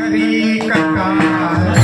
हरी कथा